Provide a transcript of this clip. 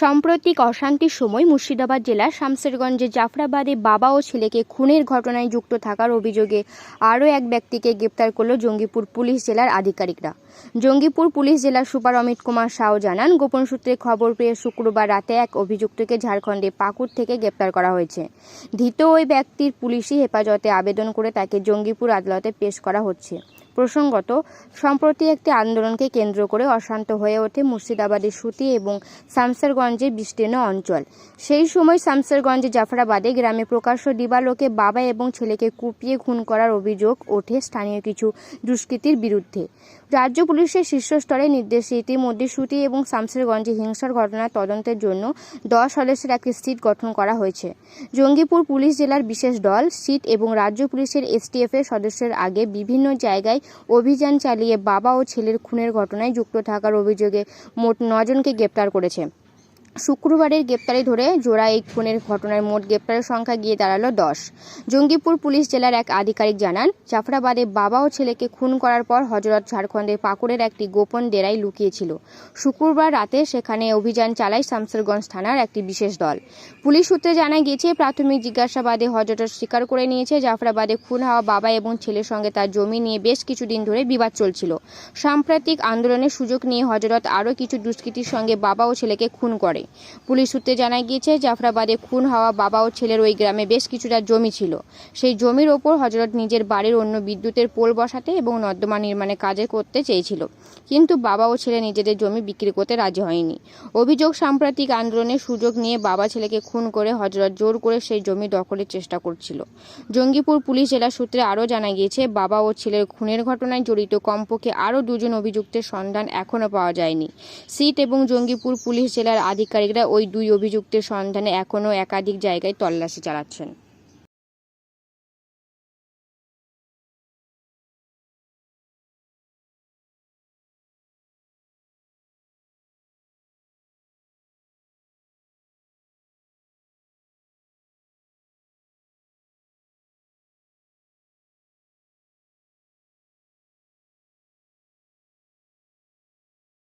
সাম্প্রতিক অশান্তির সময় মুর্শিদাবাদ জেলার শামসেরগঞ্জে জাফরাবাদে বাবা ও ছেলেকে খুনের ঘটনায় যুক্ত থাকার অভিযোগে আরও এক ব্যক্তিকে গ্রেপ্তার করল জঙ্গিপুর পুলিশ জেলার আধিকারিকরা। জঙ্গিপুর পুলিশ জেলার সুপার অমিত কুমার সাউ জানান, গোপন সূত্রে খবর পেয়ে শুক্রবার রাতে এক অভিযুক্তকে ঝাড়খণ্ডে পাকুড় থেকে গ্রেপ্তার করা হয়েছে। ধৃত ওই ব্যক্তির পুলিশি হেফাজতে আবেদন করে তাকে জঙ্গিপুর আদালতে পেশ করা হচ্ছে। প্রসঙ্গত, সম্প্রতি একটি আন্দোলনকে কেন্দ্র করে অশান্ত হয়ে ওঠে মুর্শিদাবাদের সুতি এবং শামসেরগঞ্জের বিস্তীর্ণ অঞ্চল। সেই সময় শামসেরগঞ্জে জাফরাবাদে গ্রামে প্রকাশ্য দিবালোকে বাবা এবং ছেলেকে কুপিয়ে খুন করার অভিযোগ ওঠে স্থানীয় কিছু দুষ্কৃতীর বিরুদ্ধে। রাজ্য পুলিশের শীর্ষস্তরের নির্দেশে ইতিমধ্যে সুতি এবং শামসেরগঞ্জে হিংসার ঘটনার তদন্তের জন্য দশ সদস্যের একটি সিট গঠন করা হয়েছে। জঙ্গিপুর পুলিশ জেলার বিশেষ দল, সিট এবং রাজ্য পুলিশের এসটিএফ এর সদস্যের আগে বিভিন্ন জায়গায় অভিযান চালিয়ে বাবা ও ছেলের খুনের ঘটনায় যুক্ত থাকার অভিযোগে মোট নজনকে গ্রেপ্তার করেছে। শুক্রবারের গ্রেপ্তারি ধরে জোড়া এই খুনের ঘটনার মোট গ্রেপ্তারের সংখ্যা গিয়ে দাঁড়াল দশ। জঙ্গিপুর পুলিশ জেলার এক আধিকারিক জানান, জাফরাবাদে বাবা ও ছেলেকে খুন করার পর হজরত ঝাড়খণ্ডের পাকুড়ের একটি গোপন ডেরায় লুকিয়েছিল। শুক্রবার রাতে সেখানে অভিযান চালায় শামসেরগঞ্জ থানার একটি বিশেষ দল। পুলিশ সূত্রে জানা গিয়েছে, প্রাথমিক জিজ্ঞাসাবাদে হজরত স্বীকার করে নিয়েছে, জাফরাবাদে খুন হওয়া বাবা এবং ছেলের সঙ্গে তার জমি নিয়ে বেশ কিছুদিন ধরে বিবাদ চলছিল। সাম্প্রতিক আন্দোলনের সুযোগ নিয়ে হজরত আরও কিছু দুষ্কৃতীর সঙ্গে বাবা ও ছেলেকে খুন করে। পুলিশ সূত্রে জানা গিয়েছে, জাফরাবাদে খুন হওয়া বাবা ও ছেলের ওই গ্রামে বেশ কিছুটা জমি ছিল। সেই জমির ওপর হজরত নিজের বাড়ির অন্য বিদ্যুতের পোল বসাতে এবং নর্দমা নির্মাণে কাজে করতে চেয়েছিল। কিন্তু বাবা ও ছেলে নিজেদের জমি বিক্রি করতে রাজি হয়নি। অভিযোগ সাম্প্রতিক আন্দোলনের সুযোগ নিয়ে বাবা ছেলেকে খুন করে হজরত জোর করে সেই জমি দখলের চেষ্টা করছিল। জঙ্গিপুর পুলিশ জেলা সূত্রে আরও জানা গিয়েছে, বাবা ও ছেলের খুনের ঘটনায় জড়িত কমপক্ষে আরও দুজন অভিযুক্তের সন্ধান এখনও পাওয়া যায়নি। সিট এবং জঙ্গিপুর পুলিশ জেলার আধিকারিকরা ওই দুই অভিযুক্তের সন্ধানে এখনও একাধিক জায়গায় তল্লাশি চালাচ্ছেন।